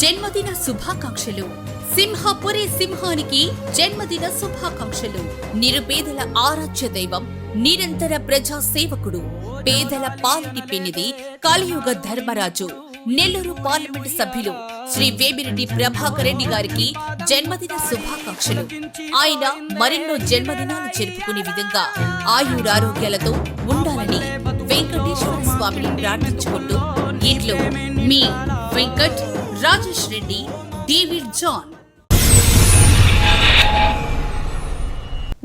జన్మదిన శుభాకాంక్షలు. సింహపురి సింహానికి జన్మదిన శుభాకాంక్షలు. నిరుపేదల ఆరాధ్య దైవం నిరంతర ప్రజా సేవకుడు పేదల పాలిటి పెన్నిది కలియుగ ధర్మరాజు నెల్లూరు పార్లమెంటు సభ్యులు శ్రీ వేమిరెడ్డి ప్రభాకర్ రెడ్డి గారికి జన్మదిన శుభాకాంక్షలు. ఆయన మరెన్నో జన్మదినాలు జరుపుకునే విధంగా ఆయురారోగ్యాలతో ఉండాలని వెంకటేశ్వర స్వామిని ప్రార్థించుకుంటూ ఇంట్లో మీ వెంకట్ రాజేష్ రెడ్డి డేవిడ్ జాన్.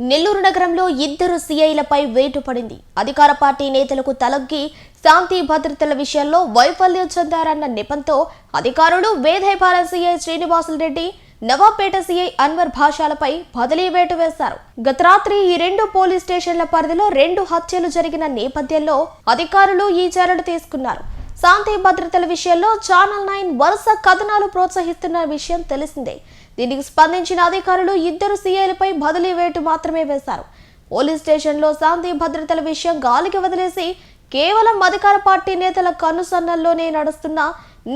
నెల్లూరు నగరంలో ఇద్దరు సీఐలపై వేటు పడింది. అధికార పార్టీ నేతలకు తలగ్గి శాంతి భద్రతల విషయంలో వైఫల్యం చెందారన్న నెపంతో అధికారులు వేధైపాల సీఐ శ్రీనివాసులరెడ్డి నవాపేట సీఐ అన్వర్ భాషాలపై బదిలీ వేటు వేశారు. గత రాత్రి ఈ రెండు పోలీస్ స్టేషన్ల పరిధిలో రెండు హత్యలు జరిగిన నేపథ్యంలో అధికారులు ఈ చర్యలు తీసుకున్నారు. శాంతి భద్రతల విషయంలో ఛానల్ నైన్ వరుస కథనాలు ప్రోత్సహిస్తున్న విషయం తెలిసిందే. దీనికి స్పందించిన అధికారులు ఇద్దరు సీఐలపై బదిలీ వేటు మాత్రమే వేశారు. పోలీస్ స్టేషన్లో శాంతి భద్రతల విషయం గాలికి వదిలేసి కేవలం అధికార పార్టీ నేతల కనుసన్నల్లోనే నడుస్తున్న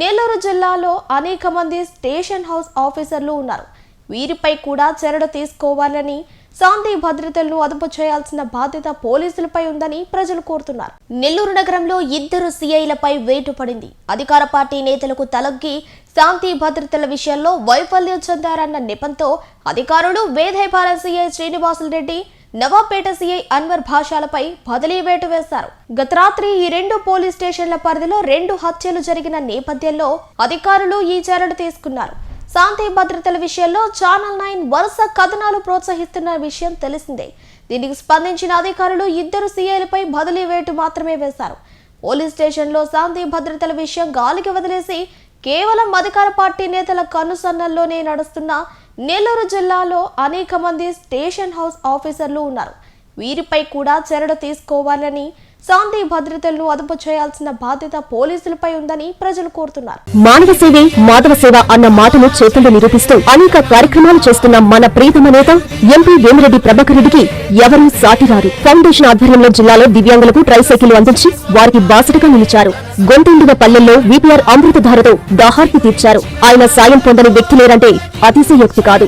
నెల్లూరు జిల్లాలో అనేక మంది స్టేషన్ హౌస్ ఆఫీసర్లు ఉన్నారు. వీరిపై కూడా చర్యలు తీసుకోవాలని శాంతి భద్రతలను అదుపు చేయాల్సిన బాధ్యత పోలీసులపై ఉందని ప్రజలు కోరుతున్నారు. నెల్లూరు నగరంలో ఇద్దరు సీఐలపై వేటు పడింది. అధికార పార్టీ నేతలకు తలగ్గి శాంతి భద్రతల విషయంలో వైఫల్యం చెందారన్న నెపంతో అధికారులు వేధైపాల సీఐ శ్రీనివాసులరెడ్డి నవాపేట సీఐ అన్వర్ భాషాలపై బదిలీ వేటు వేశారు. గత రాత్రి ఈ రెండు పోలీస్ స్టేషన్ల పరిధిలో రెండు హత్యలు జరిగిన నేపథ్యంలో అధికారులు ఈ చర్యలు తీసుకున్నారు. శాంతి భద్రతల విషయంలో ఛానల్ నైన్ వరుస కథనాలు ప్రోత్సహిస్తున్న విషయం తెలిసిందే. దీనికి స్పందించిన అధికారులు ఇద్దరు సీఐలపై బదిలీ వేటు మాత్రమే వేశారు. పోలీస్ స్టేషన్లో శాంతి భద్రతల విషయం గాలికి వదిలేసి కేవలం అధికార పార్టీ నేతల కనుసన్నల్లోనే నడుస్తున్న నెల్లూరు జిల్లాలో అనేక మంది స్టేషన్ హౌస్ ఆఫీసర్లు ఉన్నారు. వీరిపై కూడా చర్యలు తీసుకోవాలని శాంతి భద్రతలను అదుపు చేయాల్సిన బాధ్యత పోలీసులపై ఉందని ప్రజలు కోరుతున్నారు. మానవ సేవే మాధవ సేవ అన్న మాటను చేతులు నిరూపిస్తూ అనేక కార్యక్రమాలు చేస్తున్న మన ప్రీతమ నేత ఎంపీ వేమిరెడ్డి ప్రభాకర్ రెడ్డికి ఎవరూ సాటిరారు. ఫౌండేషన్ ఆధ్వర్యంలో జిల్లాలో దివ్యాంగులకు ట్రైసైకిల్ అందించి వారికి బాసటగా నిలిచారు. గొంతుండిన పల్లెల్లో వీపీఆర్ అమృతధారతో దాహార్తి తీర్చారు. ఆయన సాయం పొందని వ్యక్తి లేరంటే అతిశయోక్తి కాదు.